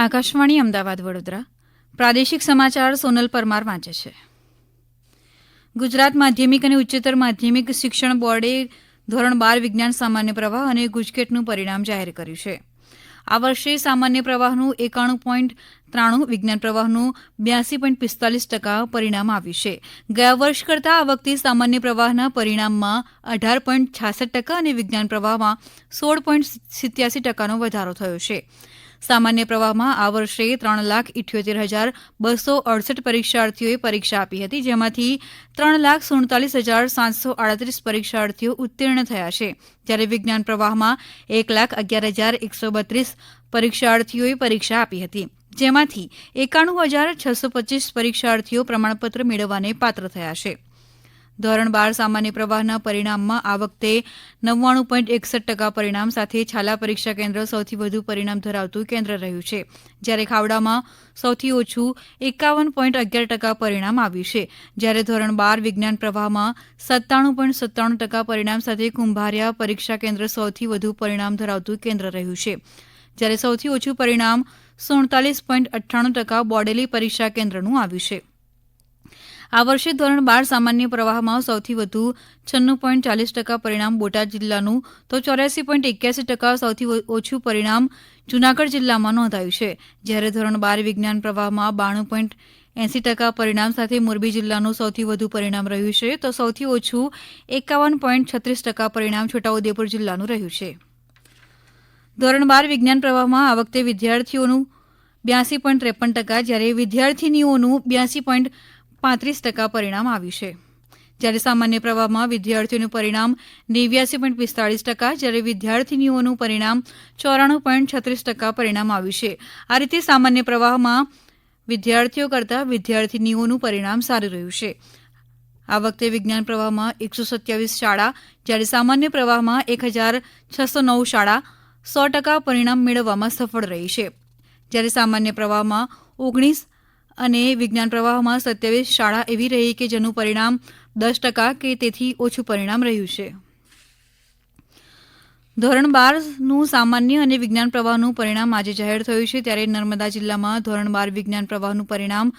આકાશવાણી અમદાવાદ વડોદરા. પ્રાદેશિક સમાચાર સોનલ પરમાર વાંચે છે. ગુજરાત માધ્યમિક અને ઉચ્ચતર માધ્યમિક શિક્ષણ બોર્ડે ધોરણ બાર વિજ્ઞાન સામાન્ય પ્રવાહ અને ગુજકેટનું પરિણામ જાહેર કર્યું છે. આ વર્ષે સામાન્ય પ્રવાહનું એકાણું પોઈન્ટ ત્રાણું, વિજ્ઞાન પ્રવાહનું બ્યાસી પોઈન્ટ પિસ્તાલીસ ટકા પરિણામ આવ્યું છે. ગયા વર્ષ કરતાં આ વખતે સામાન્ય પ્રવાહના પરિણામમાં અઢાર પોઈન્ટ છાસઠ ટકા અને વિજ્ઞાન પ્રવાહમાં સોળ પોઈન્ટ સિત્યાસી ટકાનો વધારો થયો છે. સામાન્ય પ્રવાહમાં આ વર્ષે ત્રણ લાખ ઇઠ્યોતેર હજાર બસો અડસઠ પરીક્ષાર્થીઓએ પરીક્ષા આપી હતી, જેમાંથી ત્રણ લાખ સુડતાલીસ હજાર સાતસો આડત્રીસ પરીક્ષાર્થીઓ ઉત્તીર્ણ થયા છે. જ્યારે વિજ્ઞાન પ્રવાહમાં એક લાખ અગિયાર હજાર એકસો બત્રીસ પરીક્ષાર્થીઓએ પરીક્ષા આપી હતી, જેમાંથી એકાણું હજાર છસો પચીસ પરીક્ષાર્થીઓ પ્રમાણપત્ર મેળવવાને પાત્ર થયા છે. ધોરણ બાર સામાન્ય પ્રવાહના પરિણામમાં આ વખતે નવ્વાણું પોઈન્ટ એકસઠ ટકા પરિણામ સાથે છાલા પરીક્ષા કેન્દ્ર સૌથી વધુ પરિણામ ધરાવતું કેન્દ્ર રહ્યું છે. જ્યારે ખાવડામાં સૌથી ઓછું એકાવન પોઈન્ટ અગિયાર ટકા પરિણામ આવ્યું છે. જ્યારે ધોરણ બાર વિજ્ઞાન પ્રવાહમાં સત્તાણું પોઈન્ટ સત્તાણું ટકા પરિણામ સાથે કુંભારિયા પરીક્ષા કેન્દ્ર સૌથી વધુ પરિણામ ધરાવતું કેન્દ્ર રહ્યું છે. જ્યારે સૌથી ઓછું પરિણામ સુડતાલીસ પોઈન્ટ અઠ્ઠાણું ટકા બોડેલી પરીક્ષા કેન્દ્રનું આવ્યું છે. આ વર્ષે ધોરણ બાર સામાન્ય પ્રવાહમાં સૌથી વધુ છન્નું પોઈન્ટ ચાલીસ ટકા પરિણામ બોટાદ જિલ્લાનું, તો ચોર્યાસી પોઈન્ટ એક્યાસી ટકા સૌથી ઓછું પરિણામ જૂનાગઢ જિલ્લામાં નોંધાયું છે. જ્યારે ધોરણ બાર વિજ્ઞાન પ્રવાહમાં બાણું પોઈન્ટ એંસી ટકા પરિણામ સાથે મોરબી જિલ્લાનું સૌથી વધુ પરિણામ રહ્યું છે, તો સૌથી ઓછું એકાવન પોઈન્ટ છત્રીસ ટકા પરિણામ છોટાઉદેપુર જિલ્લાનું રહ્યું છે. ધોરણ બાર વિજ્ઞાન પ્રવાહમાં આ વખતે વિદ્યાર્થીઓનું બ્યાસી પોઈન્ટ ત્રેપન ટકા, જ્યારે વિદ્યાર્થીનીઓનું બ્યાસી પોઈન્ટ પાંત્રીસ ટકા પરિણામ આવ્યું છે. જ્યારે સામાન્ય પ્રવાહમાં વિદ્યાર્થીઓનું પરિણામ નેવ્યાસી પોઈન્ટ પિસ્તાળીસ ટકા, જ્યારે વિદ્યાર્થીનીઓનું પરિણામ ચોરાણું પોઈન્ટ છત્રીસ ટકા પરિણામ આવ્યું છે. આ રીતે સામાન્ય પ્રવાહમાં વિદ્યાર્થીઓ કરતાં વિદ્યાર્થીનીઓનું પરિણામ સારું રહ્યું છે. આ વખતે વિજ્ઞાન પ્રવાહમાં એકસો સત્યાવીસ શાળા, જ્યારે સામાન્ય પ્રવાહમાં એક હજાર છસો નવ શાળા સો ટકા પરિણામ મેળવવામાં સફળ રહી છે. જ્યારે સામાન્ય પ્રવાહમાં ઓગણીસ અને વિજ્ઞાન પ્રવાહમાં સત્યાવીસ શાળા એવી રહી કે જેનું પરિણામ દસ ટકા કે તેથી ઓછું પરિણામ રહ્યું છે. ધોરણ બારનું સામાન્ય અને વિજ્ઞાન પ્રવાહનું પરિણામ આજે જાહેર થયું છે ત્યારે નર્મદા જિલ્લામાં ધોરણ બાર વિજ્ઞાન પ્રવાહનું પરિણામ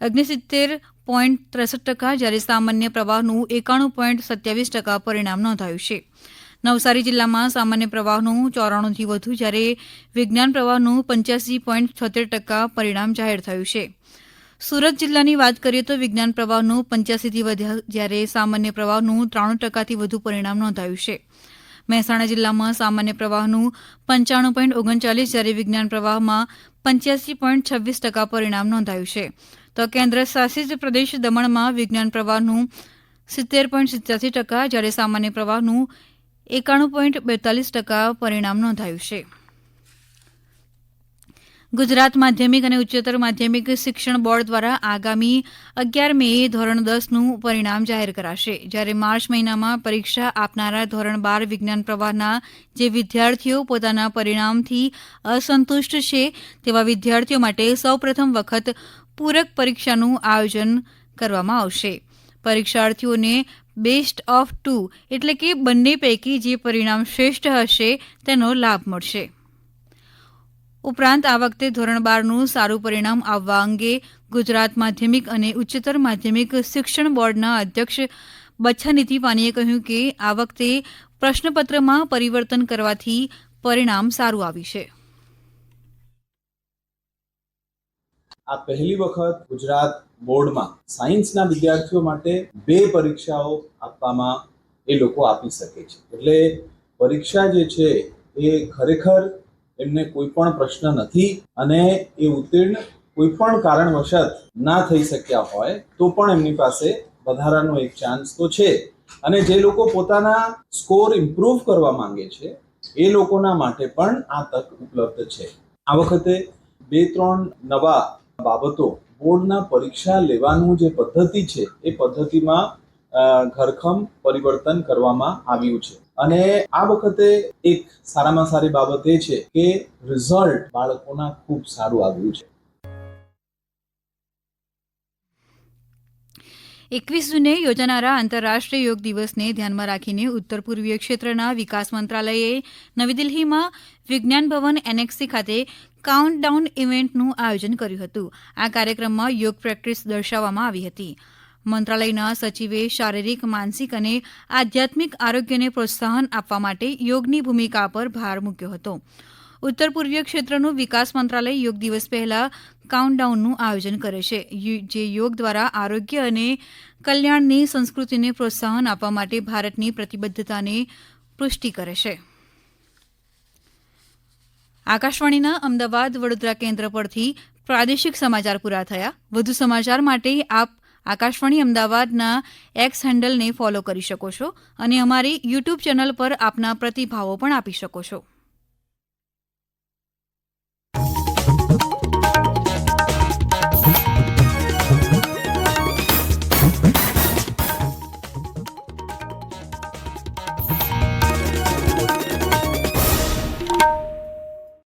અગ્નિસિત્તેર પોઈન્ટ ત્રેસઠ ટકા જ્યારે સામાન્ય પ્રવાહનું એકાણું પોઈન્ટ સત્યાવીસ ટકા પરિણામ નોંધાયું છે. નવસારી જિલ્લામાં સામાન્ય પ્રવાહનું ચોરાણુંથી વધુ જ્યારે વિજ્ઞાન પ્રવાહનું પંચ્યાસી પોઈન્ટ છોતેર ટકા પરિણામ જાહેર થયું છે. સુરત જિલ્લાની વાત કરીએ તો વિજ્ઞાન પ્રવાહનું પંચ્યાસીથી વધ્યા જ્યારે સામાન્ય પ્રવાહનું ત્રાણું ટકાથી વધુ પરિણામ નોંધાયું છે. મહેસાણા જિલ્લામાં સામાન્ય પ્રવાહનું પંચાણું પોઈન્ટ ઓગણચાલીસ જ્યારે વિજ્ઞાન પ્રવાહમાં પંચ્યાસી પોઈન્ટ છવ્વીસ ટકા પરિણામ નોંધાયું છે. તો કેન્દ્ર શાસિત પ્રદેશ દમણમાં વિજ્ઞાન પ્રવાહનું સિત્તેર પોઈન્ટ સિત્યાસી ટકા જ્યારે સામાન્ય પ્રવાહનું એકાણું પોઈન્ટ બેતાલીસ ટકા પરિણામ નોંધાયું છે. ગુજરાત માધ્યમિક અને ઉચ્ચતર માધ્યમિક શિક્ષણ બોર્ડ દ્વારા આગામી અગિયાર મે ધોરણ દસનું પરિણામ જાહેર કરાશે. જ્યારે માર્ચ મહિનામાં પરીક્ષા આપનારા ધોરણ બાર વિજ્ઞાન પ્રવાહના જે વિદ્યાર્થીઓ પોતાના પરિણામથી અસંતુષ્ટ છે, તેવા વિદ્યાર્થીઓ માટે સૌપ્રથમ વખત પૂરક પરીક્ષાનું આયોજન કરવામાં આવશે. પરીક્ષાર્થીઓને બેસ્ટ ઓફ ટુ એટલે કે બંને પૈકી જે પરિણામ શ્રેષ્ઠ હશે, તેનો લાભ મળશે. ઉપરાંત આ વખતે ધોરણ બારનું સારું પરિણામ આવવા અંગે ગુજરાત માધ્યમિક અને ઉચ્ચતર માધ્યમિક શિક્ષણ બોર્ડના અધ્યક્ષ બચ્છાનિધિ પાનીએ કહ્યું કે આ વખતે પ્રશ્નપત્રમાં પરિવર્તન કરવાથી પરિણામ સારું આવ્યું છે. આ પહેલી વખત ગુજરાત બોર્ડમાં સાયન્સના વિદ્યાર્થીઓ માટે બે પરીક્ષાઓ આપવામાં એ લોકો આપી શકે છે. એટલે પરીક્ષા જે છે એ ખરેખર એમને કોઈ પણ પ્રશ્ન નથી અને એ ઉત્તીર્ણ કોઈ પણ કારણવશત ના થઈ શક્યા હોય, તો પણ એમની પાસે વધારાનો એક ચાન્સ તો છે. અને જે લોકો પોતાના સ્કોર ઇમ્પ્રૂવ કરવા માંગે છે, એ લોકોના માટે પણ આ તક ઉપલબ્ધ છે. આ વખતે બે ત્રણ નવા બાબતો બોર્ડના પરીક્ષા લેવાનું જે પદ્ધતિ છે, એ પદ્ધતિમાં ઘરખમ પરિવર્તન કરવામાં આવ્યું છે. અને આ વખતે એક સારામાં સારી બાબત એ છે કે રિઝલ્ટ બાળકોના ખૂબ સારું આવ્યું છે. એકવીસ જૂને યોજાનારા આંતરરાષ્ટ્રીય યોગ દિવસને ધ્યાનમાં રાખીને ઉત્તર પૂર્વીય ક્ષેત્રના વિકાસ મંત્રાલયે નવી દિલ્હીમાં વિજ્ઞાન ભવન એનેક્સી ખાતે કાઉન્ટડાઉન ઇવેન્ટનું આયોજન કર્યું હતું. આ કાર્યક્રમમાં યોગ પ્રેક્ટિસ દર્શાવવામાં આવી હતી. મંત્રાલયના સચિવે શારીરિક, માનસિક અને આધ્યાત્મિક આરોગ્યને પ્રોત્સાહન આપવા માટે યોગની ભૂમિકા પર ભાર મૂક્યો હતો. ઉત્તર પૂર્વીય ક્ષેત્રનું વિકાસ મંત્રાલય યોગ દિવસ પહેલા કાઉન્ટડાઉનનું આયોજન કરે છે. જે યોગ દ્વારા આરોગ્ય અને કલ્યાણની, સંસ્કૃતિને પ્રોત્સાહન આપવા માટે ભારતની પ્રતિબદ્ધતાને પુષ્ટિ કરે છે. આકાશવાણીના અમદાવાદ વડોદરા કેન્દ્ર પરથી પ્રાદેશિક સમાચાર પૂરા થયા. વધુ સમાચાર માટે આપ આકાશવાણી અમદાવાદના એક્સ હેન્ડલને ફોલો કરી શકો છો અને અમારી યુટ્યુબ ચેનલ પર આપના પ્રતિભાવો પણ આપી શકો છો.